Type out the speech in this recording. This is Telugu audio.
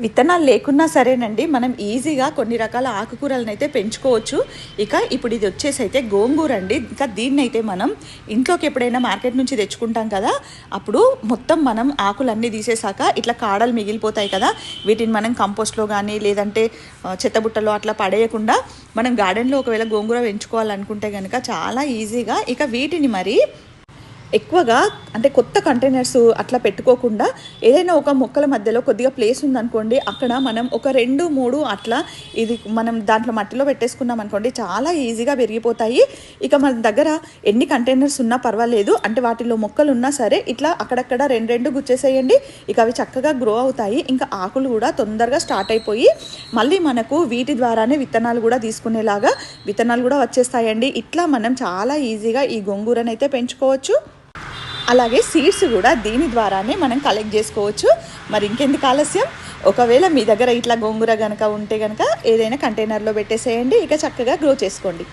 విత్తనాలు లేకున్నా సరేనండి మనం ఈజీగా కొన్ని రకాల ఆకుకూరలను అయితే పెంచుకోవచ్చు. ఇక ఇప్పుడు ఇది వచ్చేసి అయితే గోంగూర అండి ఇంకా దీన్ని అయితే మనం ఇంట్లోకి ఎప్పుడైనా మార్కెట్ నుంచి తెచ్చుకుంటాం కదా అప్పుడు మొత్తం మనం ఆకులన్నీ తీసేసాక ఇట్లా కాడలు మిగిలిపోతాయి కదా వీటిని మనం కంపోస్ట్లో కానీ లేదంటే చెత్తబుట్టలో అట్లా పడేయకుండా మనం గార్డెన్లో ఒకవేళ గోంగూర పెంచుకోవాలనుకుంటే కనుక చాలా ఈజీగా ఇక వీటిని మరి ఎక్కువగా అంటే కొత్త కంటైనర్స్ అట్లా పెట్టుకోకుండా ఏదైనా ఒక మొక్కల మధ్యలో కొద్దిగా ప్లేస్ ఉందనుకోండి అక్కడ మనం ఒక రెండు మూడు అట్లా ఇది మనం దాంట్లో మట్టిలో పెట్టేసుకున్నాం అనుకోండి చాలా ఈజీగా పెరిగిపోతాయి. ఇక మన దగ్గర ఎన్ని కంటైనర్స్ ఉన్నా పర్వాలేదు. అంటే వాటిలో మొక్కలు ఉన్నా సరే ఇట్లా అక్కడక్కడ రెండు రెండు గుచ్చేసేయండి. ఇక అవి చక్కగా గ్రో అవుతాయి. ఇంకా ఆకులు కూడా తొందరగా స్టార్ట్ అయిపోయి మళ్ళీ మనకు వీటి ద్వారానే విత్తనాలు కూడా తీసుకునేలాగా విత్తనాలు కూడా వచ్చేస్తాయండి. ఇట్లా మనం చాలా ఈజీగా ఈ గొంగూరనైతే పెంచుకోవచ్చు. అలాగే సీడ్స్ కూడా దీని ద్వారానే మనం కలెక్ట్ చేసుకోవచ్చు. మరి ఇంకెందుకు ఆలస్యం? ఒకవేళ మీ దగ్గర ఇట్లా గోంగూర కనుక ఉంటే కనుక ఏదైనా కంటైనర్లో పెట్టేసేయండి. ఇక చక్కగా గ్రో చేసుకోండి.